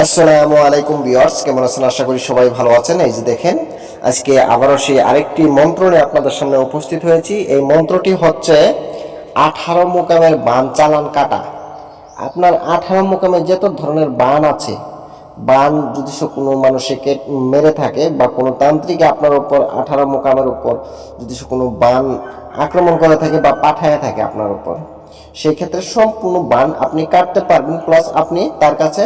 আসসালামু আলাইকুম বিয়ার্স কেমন আছেন? আশা করি সবাই ভালো আছেন। এই যে দেখেন, আজকে আবারও সেই আরেকটি মন্ত্র নিয়ে আপনাদের সামনে উপস্থিত হয়েছি। এই মন্ত্রটি হচ্ছে, আঠারো মোকামের বান চালান কাটা। আপনার আঠারো মোকামে যত ধরনের বান আছে, বান যদি সে কোনো মানুষকে মেরে থাকে বা কোনো তান্ত্রিক আপনার উপর, আঠারো মোকামের উপর যদি সে কোনো বান আক্রমণ করে থাকে বা পাঠায় থাকে আপনার উপর সেই ক্ষেত্রে সম্পূর্ণ বান আপনি কাটতে পারবেন। প্লাস আপনি তার কাছে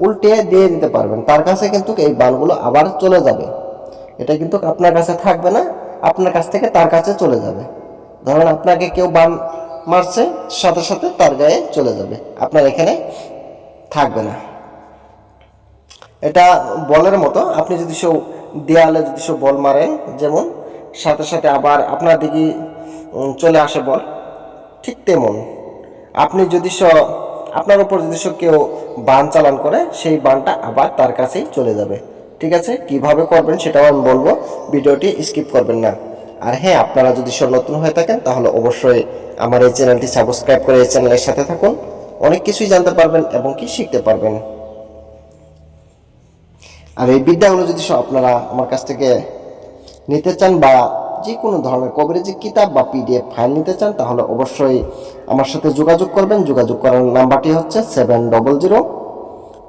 উল্টে দিয়ে দিতে পারবেন। তার কাছে কিন্তু এই বানগুলো আবার চলে যাবে। এটা কিন্তু আপনার কাছে থাকবে না, আপনার কাছ থেকে তার কাছে চলে যাবে। ধরেন আপনাকে কেউ বান মারছে, সাথে সাথে তার গায়ে চলে যাবে। আপনার এখানে থাকবে না। এটা বলের মতো, আপনি যদি সে দেয়ালে যদি সে বল মারেন, যেমন, সাথে সাথে আবার আপনার দিকে চলে আসে বল, ঠিক তেমন। আপনি যদি স আপনার উপর যদি কেউ বান চালান করে, সেই বানটা আবার তার কাছেই চলে যাবে। ঠিক আছে? কীভাবে করবেন সেটাও আমি বলব। ভিডিওটি স্কিপ করবেন না। আর হ্যাঁ আপনারা যদি সব নতুন হয়ে থাকেন, তাহলে অবশ্যই আমার এই চ্যানেলটি সাবস্ক্রাইব করে এই চ্যানেলের সাথে থাকুন। অনেক কিছুই জানতে পারবেন এবং কি শিখতে পারবেন। আর এই বিদ্যাগুলো যদি সব আপনারা আমার কাছ থেকে নিতে চান বা যে কোনো ধরনের কভারেজ কিতাব বা পিডিএফ ফাইল নিতে চান, তাহলে অবশ্যই আমার সাথে যোগাযোগ করবেন। যোগাযোগ করার নাম্বারটি হচ্ছে seven double zero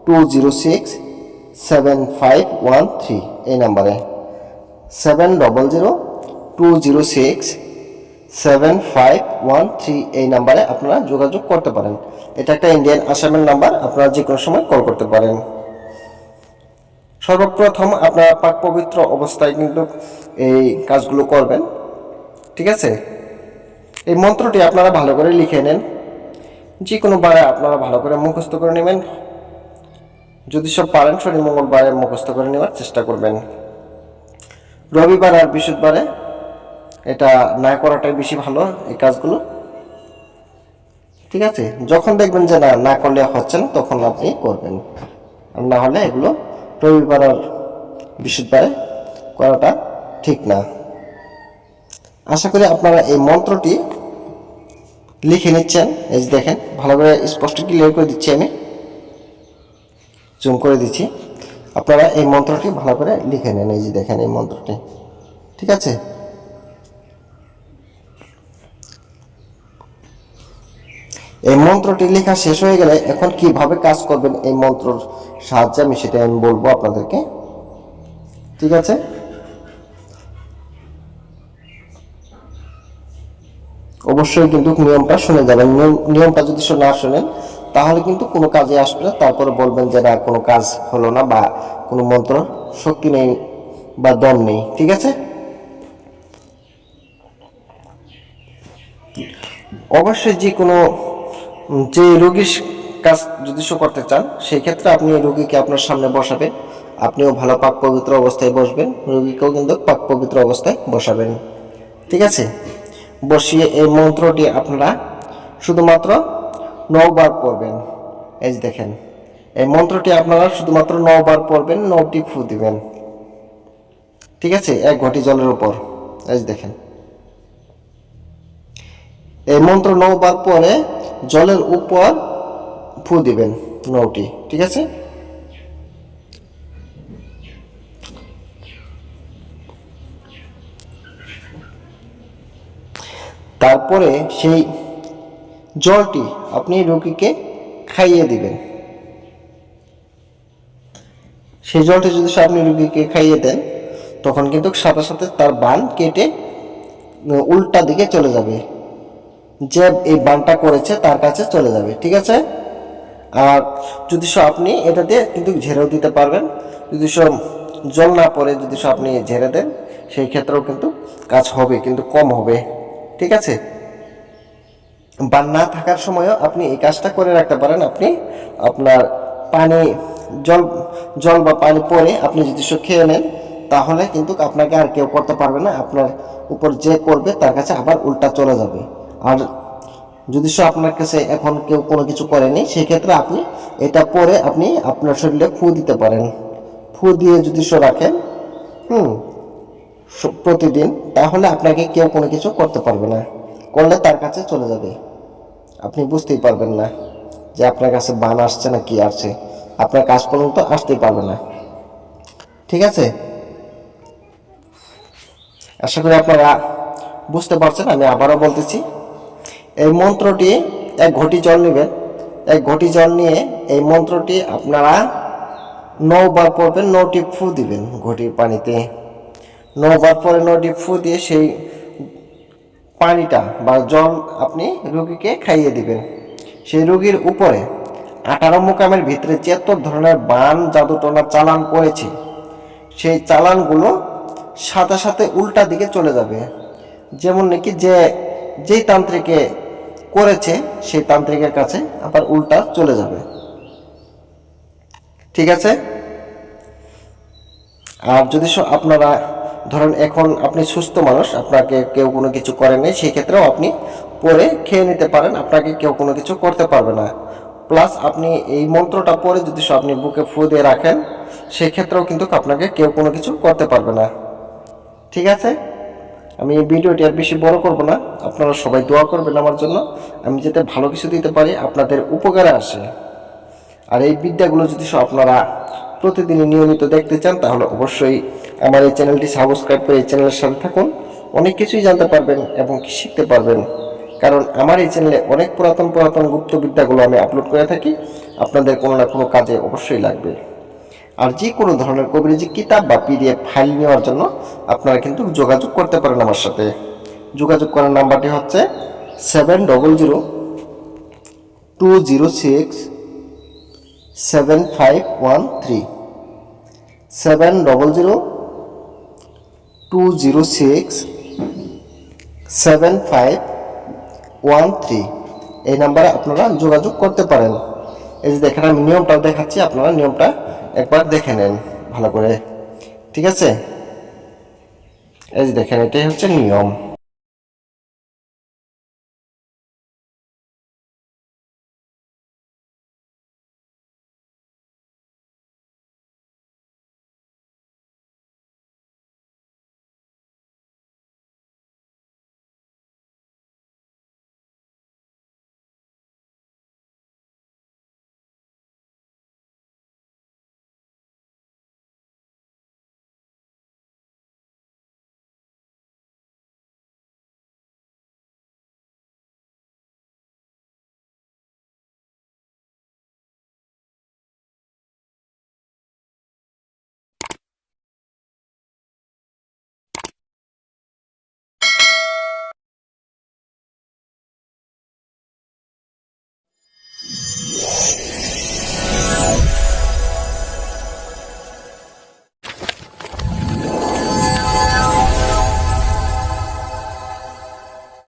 two zero six seven five one three এই নাম্বারে seven double zero two zero six seven five one three এই নাম্বারে আপনারা যোগাযোগ করতে পারেন। এটা একটা ইন্ডিয়ান আসামের নাম্বার আপনারা যে কোনো সময় কল করতে পারেন। সর্বপ্রথম আপনারা পাক পবিত্র অবস্থায় কিন্তু এই কাজগুলো করবেন। ঠিক আছে? এই মন্ত্রটি আপনারা ভালো করে লিখে নেন। যে কোনো বারে আপনারা ভালো করে মুখস্থ করে নেবেন। যদি সব পারেন, শনি মঙ্গলবারে মুখস্থ করে নেওয়ার চেষ্টা করবেন। রবিবার আর বৃহস্পতিবারে এটা না করাটাই বেশি ভালো এই কাজগুলো। ঠিক আছে? যখন দেখবেন যে না না করলে হচ্ছে না, তখন আপনি করবেন। আর না হলে এগুলো রবিবার আর বৃহস্পতিবারে করাটা ঠিক না। আশা করি আপনারা এই মন্ত্রটি লিখে নিচ্ছেন। এই যে দেখেন, ভালো করে স্পষ্ট ক্লিয়ার করে দিচ্ছি আমি। জুম করে দিচ্ছি। আপনারা এই মন্ত্রটি ভালো করে লিখে নেন। এই যে দেখেন, এই মন্ত্রটি। ঠিক আছে? এই মন্ত্রটি লেখা শেষ হয়ে গেলে এখন কীভাবে কাজ করবেন এই মন্ত্রর সাহায্যে আমি সেটা আমি বলব আপনাদেরকে। ঠিক আছে? অবশ্যই কিন্তু নিয়মটা শুনে যাবেন। নিয়ম- নিয়মটা যদি না শোনেন, তাহলে কিন্তু কোনো কাজে আসবে না। তারপরে বলবেন যে না, কোনো কাজ হলো না বা কোনো মন্ত্র শক্তি নেই বা দম নেই। ঠিক আছে? অবশ্যই যে কোনো যে রোগীর কাজ যদি শো করতে চান, সেই ক্ষেত্রে আপনি রোগীকে আপনার সামনে বসাবেন। আপনিও ভালো পাক পবিত্র অবস্থায় বসবেন, রোগীকেও কিন্তু পাক পবিত্র অবস্থায় বসাবেন। ঠিক আছে? বসিয়ে এই মন্ত্রটি আপনারা শুধুমাত্র নবার পড়বেন। এই যে দেখেন, এই মন্ত্রটি আপনারা শুধুমাত্র নবার পড়বেন, নটি ফু দিবেন। ঠিক আছে? এক ঘটি জলের উপর। এই যে দেখেন। এই মন্ত্র নবার পরে জলের উপর ফু দিবেন নৌটি, ঠিক আছে? তারপরে সেই জলটি আপনি রোগীকে খাইয়ে দিবেন। সেই জলটি যদি আপনি রোগীকে খাইয়ে দেন, তখন কিন্তু সাথে সাথে তার বান কেটে উল্টা দিকে চলে যাবে। যে এই বানটা করেছে তার কাছে চলে যাবে, ঠিক আছে? যদি সব আপনি এটা দিয়ে কিন্তু ঝেড়েও দিতে পারবেন। যদি সব জল না পড়ে যদি সব আপনি ঝেড়ে দেন, সেই ক্ষেত্রেও কিন্তু কাজ হবে, কিন্তু কম হবে। ঠিক আছে? বা না থাকার সময়ও আপনি এই কাজটা করে রাখতে পারেন। আপনি আপনার পানি, জল জল বা পানি পরে আপনি যদি সব খেয়ে নেন, তাহলে কিন্তু আপনাকে আর কেউ করতে পারবে না। আপনার উপর যে করবে, তার কাছে আবার উল্টা চলে যাবে। আর যদি সে আপনার কাছে এখন কেউ কোনো কিছু করেনি, সেক্ষেত্রে আপনি এটা পরে আপনি আপনার শরীরে ফু দিতে পারেন। ফু দিয়ে যদি সে রাখেন, হুম প্রতিদিন, তাহলে আপনাকে কেউ কোনো কিছু করতে পারবে না। করলে তার কাছে চলে যাবে। আপনি বুঝতেই পারবেন না যে আপনার কাছে বান আসছে না কি আসছে। আপনার কাজ পর্যন্ত আসতেই পারবে না। ঠিক আছে? আশা করি আপনারা বুঝতে পারছেন, আমি আবারও বলতেছি এই মন্ত্রটি এক ঘটি জল নেবেন। এক ঘটি জল নিয়ে এই মন্ত্রটি আপনারা নৌবার পড়বেন নটি ফু দিবেন ঘটির পানিতে। নৌবার পরে নটি ফু দিয়ে সেই পানিটা বা জল আপনি রুগীকে খাইয়ে দিবেন। সেই রুগীর উপরে আঠারো মোকামের ভিতরে যত ধরনের বান, জাদুটনা, চালান করেছে সেই চালানগুলো সাথে সাথে উল্টা দিকে চলে যাবে। যেমন নাকি যে যেই তান্ত্রিকে করেছে সেই তান্ত্রিকের কাছে, আবার উল্টা চলে যাবে। ঠিক আছে? আর যদি আপনারা, ধরেন এখন আপনি সুস্থ মানুষ, আপনাকে কেউ কোনো কিছু করেন সেই ক্ষেত্রেও আপনি পরে খেয়ে নিতে পারেন, আপনাকে কেউ কোনো কিছু করতে পারবে না। প্লাস আপনি এই মন্ত্রটা পরে যদি আপনি বুকে ফু দিয়ে রাখেন, সেই ক্ষেত্রেও কিন্তু আপনাকে কেউ কোনো কিছু করতে পারবে না। ঠিক আছে? আমি এই ভিডিওটি আর বেশি বড় করব না। আপনারা সবাই দোয়া করবেন আমার জন্য। আমি যাতে ভালো কিছু দিতে পারি, আপনাদের উপকারে আসে। আর এই বিদ্যাগুলো যদি আপনারা প্রতিদিন নিয়মিত দেখতে চান, তাহলে অবশ্যই আমার এই চ্যানেলটি সাবস্ক্রাইব করে এই চ্যানেলের সাথে থাকুন। অনেক কিছুই জানতে পারবেন এবং শিখতে পারবেন। কারণ আমার এই চ্যানেলে অনেক পুরাতন পুরাতন গুপ্ত বিদ্যাগুলো আমি আপলোড করে থাকি। আপনাদের কোনো না কোনো কাজে অবশ্যই লাগবে। আর যে কোনো ধরনের কবিরাজি কিতাব বা পিডিএফ ফাইল নেওয়ার জন্য আপনারা কিন্তু যোগাযোগ করতে পারেন আমার সাথে। যোগাযোগ করার নাম্বারটি হচ্ছে seven double zero two zero six seven five one three. Seven double zero two zero six seven five one three. এই নাম্বারে আপনারা যোগাযোগ করতে পারেন। এই যে দেখেন আমি নিয়মটা দেখাচ্ছি, আপনারা নিয়মটা একবার দেখে নেন ভালো করে। ঠিক আছে? এই দেখেন এটাই হচ্ছে নিয়ম।